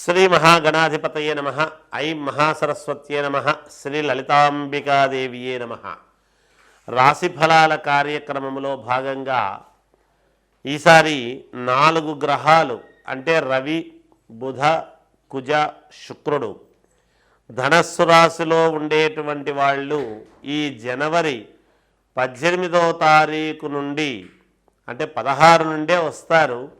శ్రీ మహాగణాధిపతయే నమ. ఐం మహాసరస్వత్యే నమ. శ్రీ లలితాంబికాదేవియే నమ. రాశి ఫలాల కార్యక్రమంలో భాగంగా ఈసారి నాలుగు గ్రహాలు అంటే రవి బుధ కుజ శుక్రుడు ధనస్సు రాశిలో ఉండేటువంటి వాళ్ళు ఈ జనవరి పద్దెనిమిదవ తారీఖు నుండి అంటే పదహారు నుండే వస్తారు.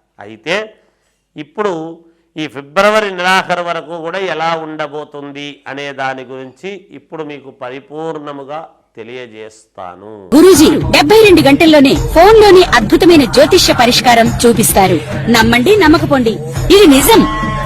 అయితే ఇప్పుడు ఈ ఫిబ్రవరి నెలాఖరు వరకు కూడా ఎలా ఉండబోతుంది అనే దాని గురించి ఇప్పుడు మీకు పరిపూర్ణముగా తెలియజేస్తాను. గురూజీ డెబ్బై రెండు గంటల్లోనే ఫోన్లోని అద్భుతమైన జ్యోతిష్య పరిష్కారం చూపిస్తారు. నమ్మండి నమ్మకపోండి. ఇది నిజం.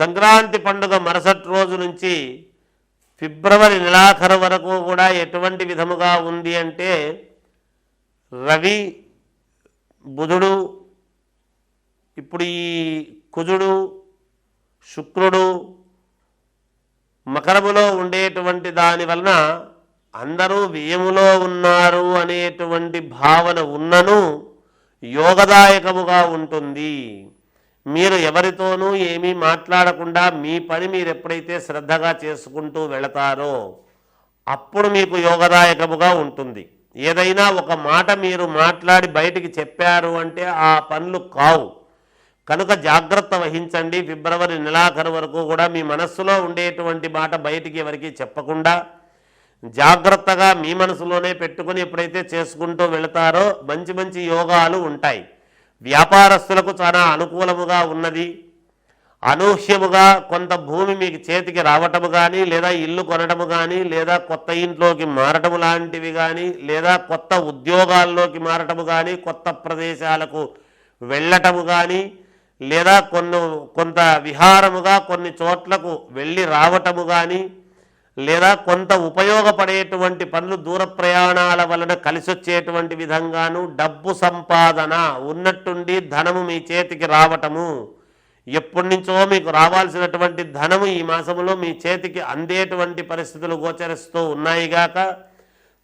సంక్రాంతి పండుగ మరుసటి రోజు నుంచి ఫిబ్రవరి నెలాఖరు వరకు కూడా ఎటువంటి విధముగా ఉంది అంటే రవి బుధుడు ఇప్పుడు ఈ కుజుడు శుక్రుడు మకరములో ఉండేటువంటి దాని వలన అందరూ వ్యయములో ఉన్నారు అనేటువంటి భావన ఉన్నను యోగదాయకముగా ఉంటుంది. మీరు ఎవరితోనూ ఏమీ మాట్లాడకుండా మీ పని మీరు ఎప్పుడైతే శ్రద్ధగా చేసుకుంటూ వెళతారో అప్పుడు మీకు యోగదాయకముగా ఉంటుంది. ఏదైనా ఒక మాట మీరు మాట్లాడి బయటికి చెప్పారు అంటే ఆ పనులు కావు. కనుక జాగ్రత్త వహించండి. ఫిబ్రవరి నెలాఖరు వరకు కూడా మీ మనస్సులో ఉండేటువంటి మాట బయటికి ఎవరికి చెప్పకుండా జాగ్రత్తగా మీ మనసులోనే పెట్టుకుని ఎప్పుడైతే చేసుకుంటూ వెళతారో మంచి మంచి యోగాలు ఉంటాయి. వ్యాపారస్తులకు చాలా అనుకూలముగా ఉన్నది. అనూహ్యముగా కొంత భూమి మీకు చేతికి రావటము కానీ లేదా ఇల్లు కొనటము కానీ లేదా కొత్త ఇంట్లోకి మారటము లాంటివి కానీ లేదా కొత్త ఉద్యోగాల్లోకి మారటము కానీ కొత్త ప్రదేశాలకు వెళ్ళటము కానీ లేదా కొన్ని కొంత విహారముగా కొన్ని చోట్లకు వెళ్ళి రావటము కానీ లేదా కొంత ఉపయోగపడేటువంటి పనులు దూర ప్రయాణాల వలన కలిసొచ్చేటువంటి విధంగాను డబ్బు సంపాదన ఉన్నట్టుండి ధనము మీ చేతికి రావటము. ఎప్పటి నుంచో మీకు రావాల్సినటువంటి ధనము ఈ మాసములో మీ చేతికి అందేటువంటి పరిస్థితులు గోచరిస్తూ ఉన్నాయిగాక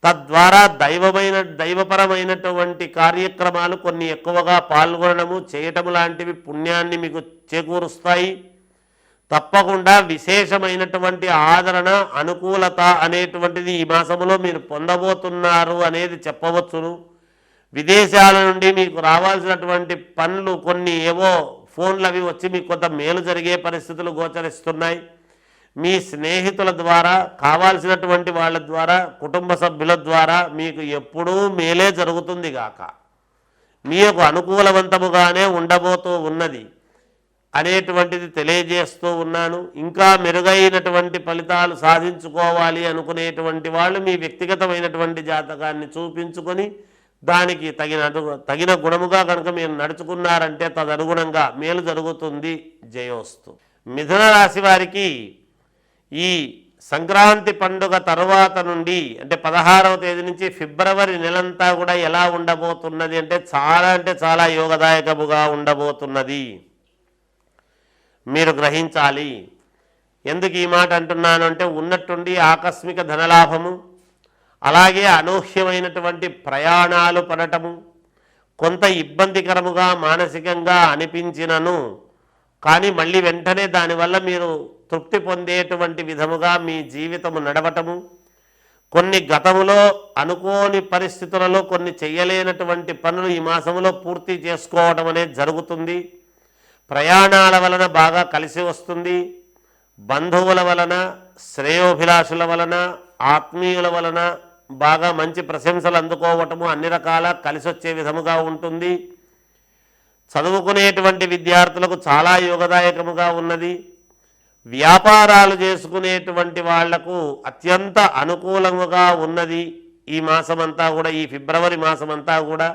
తద్వారా దైవమైన దైవపరమైనటువంటి కార్యక్రమాలు కొన్ని ఎక్కువగా పాల్గొనడము చేయటము లాంటివి పుణ్యాన్ని మీకు చేకూరుస్తాయి. తప్పకుండా విశేషమైనటువంటి ఆదరణ అనుకూలత అనేటువంటిది ఈ మాసంలో మీరు పొందబోతున్నారు అనేది చెప్పవచ్చును. విదేశాల నుండి మీకు రావాల్సినటువంటి పనులు కొన్ని ఏవో ఫోన్లు అవి వచ్చి మీకు కొంత మేలు జరిగే పరిస్థితులు గోచరిస్తున్నాయి. మీ స్నేహితుల ద్వారా కావాల్సినటువంటి వాళ్ళ ద్వారా కుటుంబ సభ్యుల ద్వారా మీకు ఎప్పుడూ మేలే జరుగుతుంది గాక. మీ యొక్క అనుకూలవంతముగానే ఉండబోతూ ఉన్నది. అనేటువంటిది తెలియజేస్తూ ఉన్నాను. ఇంకా మెరుగైనటువంటి ఫలితాలు సాధించుకోవాలి అనుకునేటువంటి వాళ్ళు మీ వ్యక్తిగతమైనటువంటి జాతకాన్ని చూపించుకొని దానికి తగిన తగిన గుణముగా కనుక మీరు నడుచుకున్నారంటే తదనుగుణంగా మేలు జరుగుతుంది. జయోస్తు. మిథున రాశి వారికి ఈ సంక్రాంతి పండుగ తరువాత నుండి అంటే పదహారవ తేదీ నుంచి ఫిబ్రవరి నెలంతా కూడా ఎలా ఉండబోతున్నది అంటే చాలా అంటే చాలా యోగదాయకముగా ఉండబోతున్నది. మీరు గ్రహించాలి. ఎందుకు ఈ మాట అంటున్నాను అంటే ఉన్నట్టుండి ఆకస్మిక ధనలాభము అలాగే అనూహ్యమైనటువంటి ప్రయాణాలు పడటము కొంత ఇబ్బందికరముగా మానసికంగా అనిపించినను కానీ మళ్ళీ వెంటనే దానివల్ల మీరు తృప్తి పొందేటువంటి విధముగా మీ జీవితము నడవటము కొన్ని గతములో అనుకోని పరిస్థితులలో కొన్ని చేయలేనటువంటి పనులు ఈ మాసంలో పూర్తి చేసుకోవడం అనేది జరుగుతుంది. ప్రయాణాల వలన బాగా కలిసి వస్తుంది. బంధువుల వలన శ్రేయోభిలాషుల వలన ఆత్మీయుల వలన బాగా మంచి ప్రశంసలు అందుకోవటము అన్ని రకాల కలిసి వచ్చే విధముగా ఉంటుంది. చదువుకునేటువంటి విద్యార్థులకు చాలా యోగదాయకముగా ఉన్నది. వ్యాపారాలు చేసుకునేటువంటి వాళ్ళకు అత్యంత అనుకూలముగా ఉన్నది ఈ మాసమంతా కూడా ఈ ఫిబ్రవరి మాసమంతా కూడా.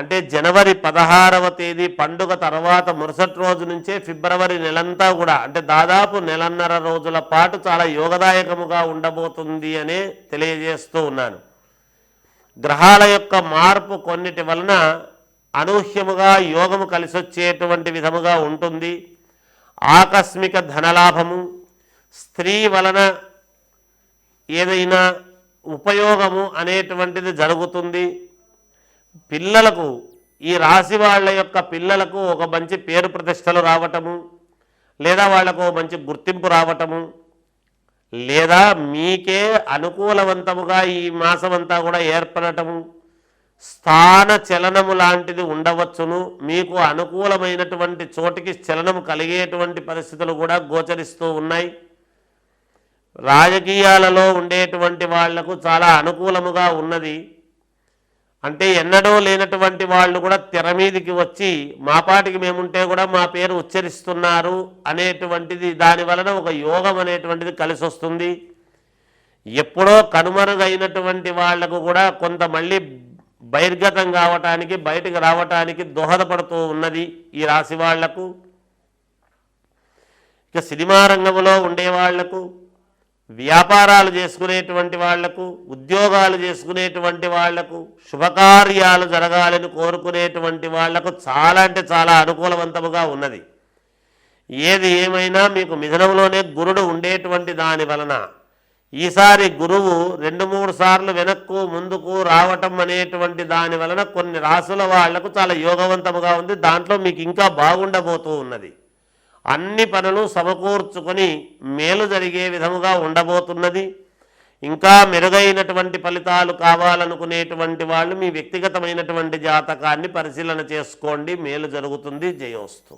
అంటే జనవరి పదహారవ తేదీ పండుగ తర్వాత మరుసటి రోజు నుంచే ఫిబ్రవరి నెలంతా కూడా అంటే దాదాపు నెలన్నర రోజుల పాటు చాలా యోగదాయకముగా ఉండబోతుంది అనే తెలియజేస్తూ ఉన్నాను. గ్రహాల యొక్క మార్పు కొన్నిటి వలన అనూహ్యముగా యోగము కలిసొచ్చేటువంటి విధముగా ఉంటుంది. ఆకస్మిక ధనలాభము స్త్రీ వలన ఏదైనా ఉపయోగము అనేటువంటిది జరుగుతుంది. పిల్లలకు ఈ రాశి వాళ్ళ యొక్క పిల్లలకు ఒక మంచి పేరు ప్రతిష్టలు రావటము లేదా వాళ్ళకు మంచి గుర్తింపు రావటము లేదా మీకే అనుకూలవంతముగా ఈ మాసమంతా కూడా ఏర్పడటము స్థాన చలనము లాంటిది ఉండవచ్చును. మీకు అనుకూలమైనటువంటి చోటికి చలనము కలిగేటువంటి పరిస్థితులు కూడా గోచరిస్తూ ఉన్నాయి. రాజకీయాలలో ఉండేటువంటి వాళ్ళకు చాలా అనుకూలముగా ఉన్నది. అంటే ఎన్నడూ లేనటువంటి వాళ్ళు కూడా తెర మీదికి వచ్చి మా పాటికి మేముంటే కూడా మా పేరు ఉచ్చరిస్తున్నారు అనేటువంటిది దాని వలన ఒక యోగం అనేటువంటిది కలిసి వస్తుంది ఎప్పుడో కనుమరుగైనటువంటి వాళ్ళకు కూడా కొంత మళ్ళీ బహిర్గతం కావటానికి బయటకు రావటానికి దోహదపడుతూ ఉన్నది ఈ రాశి వాళ్ళకు. ఇక సినిమా రంగంలో ఉండేవాళ్ళకు వ్యాపారాలు చేసుకునేటువంటి వాళ్ళకు ఉద్యోగాలు చేసుకునేటువంటి వాళ్ళకు శుభకార్యాలు జరగాలని కోరుకునేటువంటి వాళ్ళకు చాలా అంటే చాలా అనుకూలవంతముగా ఉన్నది. ఏది ఏమైనా మీకు మిథునంలోనే గురుడు ఉండేటువంటి దాని వలన ఈసారి గురువు రెండు మూడు సార్లు వెనక్కు ముందుకు రావటం అనేటువంటి దాని వలన కొన్ని రాసుల వాళ్ళకు చాలా యోగవంతముగా ఉంది. దాంట్లో మీకు ఇంకా బాగుండబోతూ ఉన్నది. అన్ని పనులు సమకూర్చుకొని మేలు జరిగే విధముగా ఉండబోతున్నది. ఇంకా మెరుగైనటువంటి ఫలితాలు కావాలనుకునేటువంటి వాళ్ళు మీ వ్యక్తిగతమైనటువంటి జాతకాన్ని పరిశీలన చేసుకోండి. మేలు జరుగుతుంది. జయోస్తు.